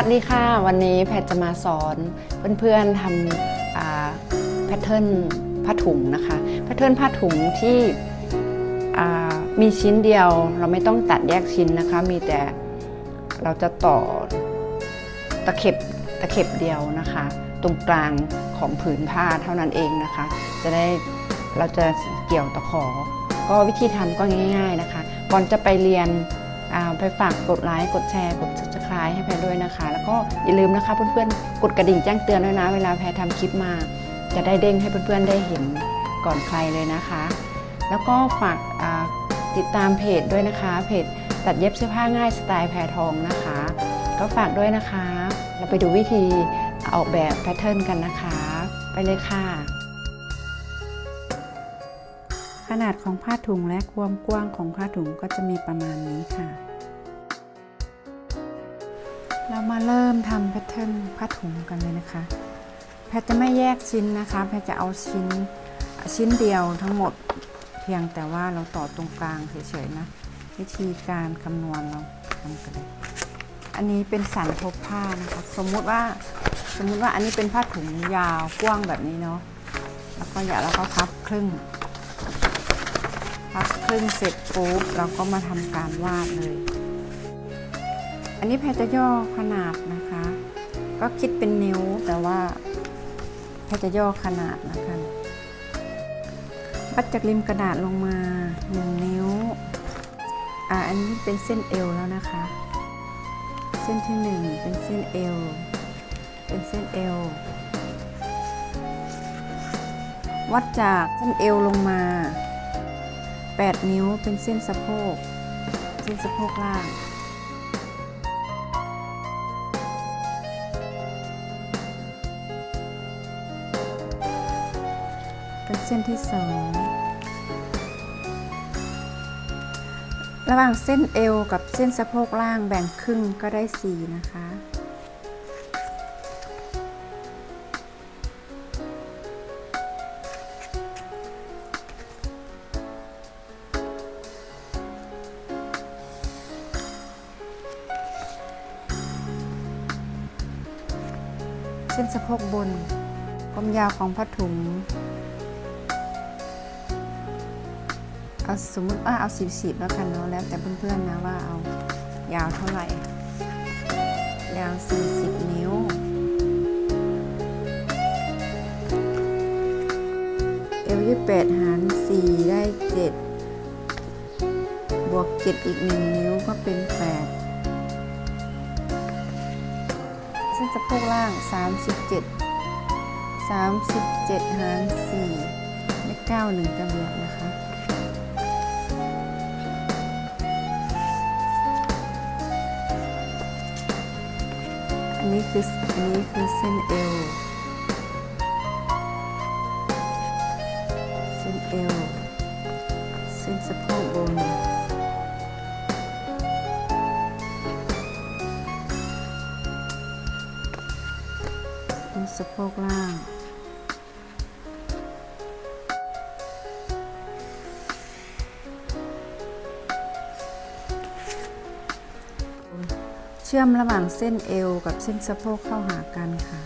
วัสดีค่ะ วันนี้แพทย์จะมาสอนเพื่อนๆทำแพทเทิร์นผ้าถุงนะคะแพทเทิร์นผ้าถุงที่มีชิ้นเดียวเราไม่ต้องตัดแยกชิ้นนะคะ มีแต่เราจะต่อตะเข็บตะเข็บเดียวนะคะ ตรงกลางของผืนผ้าเท่านั้นเองนะคะ จะได้เราจะเกี่ยวตะขอ ก็วิธีทำก็ง่าย ๆนะคะ ก่อนจะไปเรียนไปฝากกดไลค์กดแชร์กด subscribe ให้แพรด้วยนะคะ แล้วก็อย่าลืมนะคะเพื่อนๆ กดกระดิ่งแจ้งเตือนด้วยนะ เวลาแพรทำคลิปมา จะได้เด้งให้เพื่อนๆได้เห็นก่อนใครเลยนะคะ แล้วก็ฝากติดตามเพจด้วยนะคะ เพจตัดเย็บเสื้อผ้าง่ายสไตล์แพรทองนะคะ ก็ฝากด้วยนะคะ เราไปดูวิธีออกแบบแพทเทิร์นกันนะคะ ไปเลยค่ะ ขนาดของผ้าถุงและความกว้างของผ้าถุงก็จะมีประมาณนี้ค่ะ มาเริ่มทำแพทเทิร์นผ้าถุงกันเลยนะคะ แพทจะไม่แยกชิ้นนะคะ แพทจะเอาชิ้นชิ้นเดียวทั้งหมดเพียงแต่ว่าเราต่อตรงกลางเฉยๆนะ วิธีการคำนวณเราทำกันเลย อันนี้เป็นสันทบผ้านะคะ สมมุติว่าสมมุติว่าอันนี้เป็นผ้าถุงยาวกว้างแบบนี้เนาะ แล้วก็อย่าแล้วก็พับครึ่ง พับครึ่งเสร็จปุ๊บเราก็มาทำการวาดเลย อันนี้แพรจะย่อขนาดนะคะ ก็คิดเป็นนิ้วแต่ว่าแพรจะย่อขนาดนะคะวัดจากริมกระดาษลงมา1นิ้ว อ่าอันนี้เป็นเส้นเอวแล้วนะคะ เส้นที่1เป็นเส้นเอว เป็นเส้นเอว วัดจากเส้นเอวลงมา 8 นิ้วเป็นเส้นสะโพก เส้นสะโพกล่าง เป็นเส้นที่สองระหว่างเส้นเอวกับเส้นสะโพกล่างแบ่งครึ่งก็ได้4นะคะ เส้นสะโพกบนความยาวของผ้าถุง เอาสมมติว่าเอาสิบสิบแล้วกันเนาะแล้วแต่เพื่อนๆนะว่าเอายาวเท่าไหร่ ยาว 40 นิ้ว เอวยี่แปดหาร 4 ได้ 7 บวก 7 อีก 1 นิ้วก็เป็น8เส้นสะโพกล่าง 37 37 หาร 4 ได้ 9 1 กระเบียดนะคะ นนี้คืออันนี้คือเส้นเอว เส้นเอว เชื่อมระหว่างเส้นเอวกับเส้นสะโพกเข้าหากันค่ะ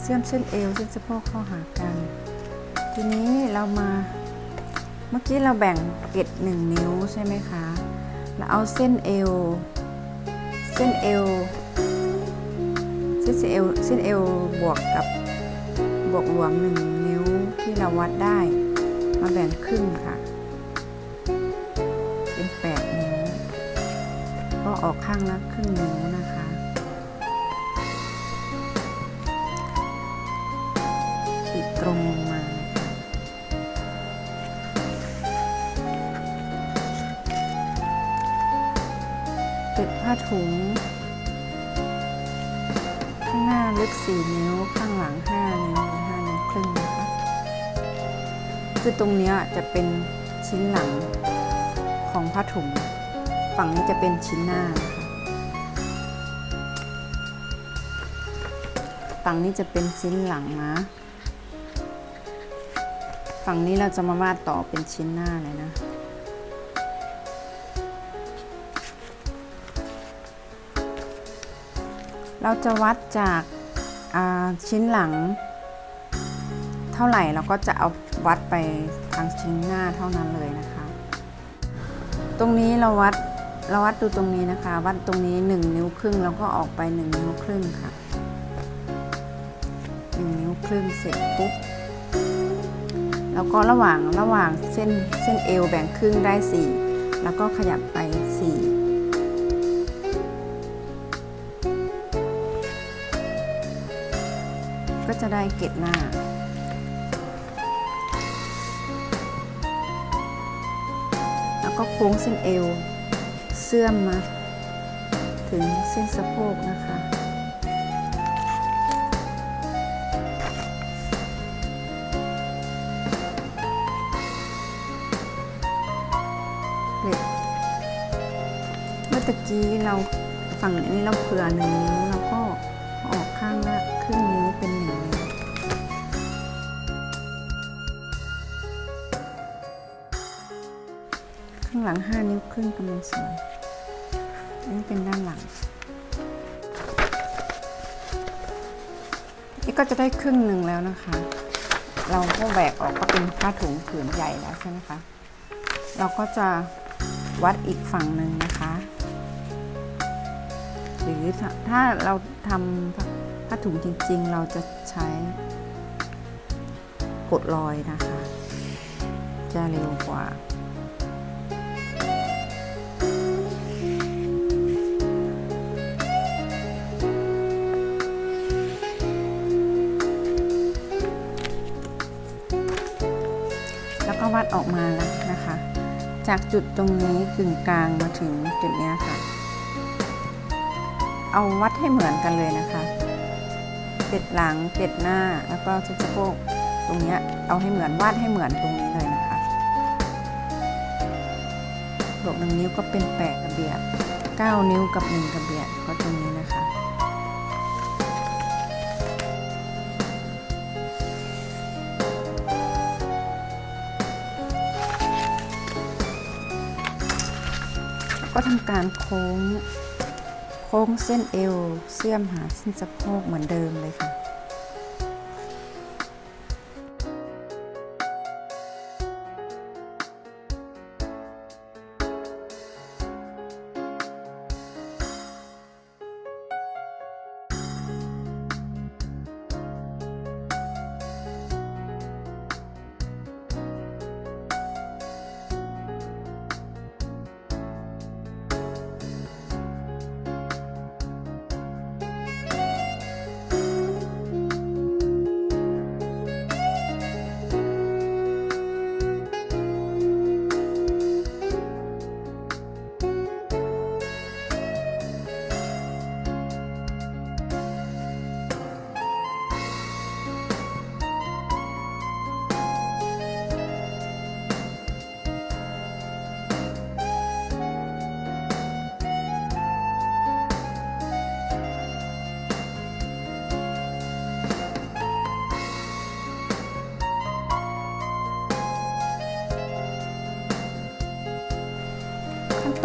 เชื่อมเส้นเอวเส้นสะโพกเข้าหากัน ทีนี้เรามาเมื่อกี้เราแบ่งเกล็ดหนึ่งนิ้วใช่ไหมคะ เราเอาเส้นเอว เส้นเอว เส้นเอว เส้นเอวบวกกับบวกรวมหนึ่งนิ้วที่เราวัดได้ มาแบ่งครึ่งค่ะ เป็น8นิ้ว ก็ออกข้างละครึ่งนิ้วนะคะขีดตรงลงมาติดผ้าถุง ข้างหน้าลึก4นิ้วข้า คือตรงนี้จะเป็นชิ้นหลังของผ้าถุง ฝั่งนี้จะเป็นชิ้นหน้า ฝั่งนี้จะเป็นชิ้นหลังนะ ฝั่งนี้เราจะมาวาดต่อเป็นชิ้นหน้าเลยนะเราจะวัดจากชิ้นหลัง เท่าไหร่เราก็จะเอาวัดไปทางชิ้นหน้าเท่านั้นเลยนะคะ ตรงนี้เราวัดเราวัดดูตรงนี้นะคะ วัดตรงนี้ 1 นิ้วครึ่งแล้วก็ออกไป 1 นิ้วครึ่งค่ะ 1 นิ้วครึ่งเสร็จปุ๊บแล้วก็ระหว่างระหว่างเส้นเส้นเอวแบ่งครึ่งได้ 4 แล้วก็ขยับไป 4 ก็จะได้เกล็ดหน้า ก็โค้งเส้นเอว เสื่อมมา ถึงเส้นสะโพกนะคะเกล็ดเมื่อตะกี้เราฝั่งนี้เราเผื่อหนึ่งนิ้วแล้วก็ออกข้างละครึ่งนิ้วเป็นหนึ่งนิ้วางหลัง 5 นิ้วครึ่งกำลังสวย อันนี้เป็นด้านหลัง นี่ก็จะได้ครึ่งหนึ่งแล้วนะคะ เราก็แหวกออกก็เป็นผ้าถุงผืนใหญ่แล้วใช่ไหมคะ เราก็จะวัดอีกฝั่งหนึ่งนะคะ หรือถ้าเราทำผ้าถุงจริงๆ เราจะใช้กดรอยนะคะ จะเร็วกว่า จากจุดตรงนี้กึ่งกลางมาถึงจุดนี้ค่ะ เอาวัดให้เหมือนกันเลยนะคะเจ็ดหลังเจ็ดหน้าแล้วก็เส้นสะโพกตรงนี้เอาให้เหมือนวาดให้เหมือนตรงนี้เลยนะคะบวกหนึ่งนิ้วก็เป็นแปดกระเบียดเก้านิ้วกับหนึ่งกระเบียด ก็ทำการโค้ง โค้งเส้นเอว เสื่อมหาเส้นสะโพกเหมือนเดิมเลยค่ะ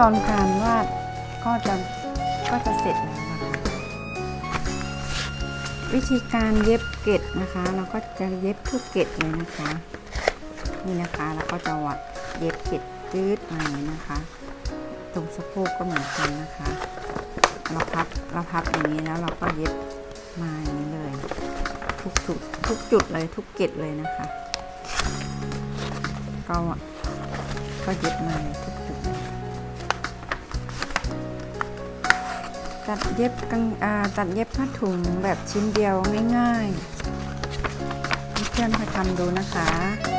ตอนการวาดก็จะก็จะเสร็จแล้วนะคะวิธีการเย็บเกล็ดนะคะ เราก็จะเย็บทุกเกล็ดเลยนะคะ นี่นะคะแล้วก็จะวัดเย็บเกล็ดจืดมาอย่างนี้นะคะ ตรงสะโพกก็เหมือนกันนะคะ เราพับเราพับอย่างนี้แล้วเราก็เย็บมาอย่างนี้เลย ทุกจุดทุกจุดเลยทุกเกล็ดเลยนะคะ ก็ก็เย็บมาทุก ตัดเย็บกังอาตัดเย็บผ้าถุงแบบชิ้นเดียวง่ายๆเพื่อนๆไปทำดูนะคะ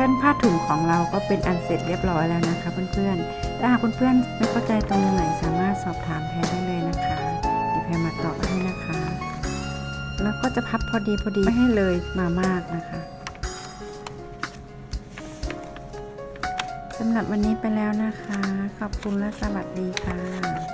แพทเทิร์นผ้าถุงของเราก็เป็นอันเสร็จเรียบร้อยแล้วนะคะ เพื่อนๆถ้าหากเพื่อนๆไม่เข้าใจตรงไหนสามารถสอบถามแพรได้เลยนะคะเดี๋ยวแพรมาตอบให้นะคะ แล้วก็จะพับพอดีพอดีไม่ให้เลยมามากนะคะสำหรับวันนี้ไปแล้วนะคะ ขอบคุณและสวัสดีค่ะ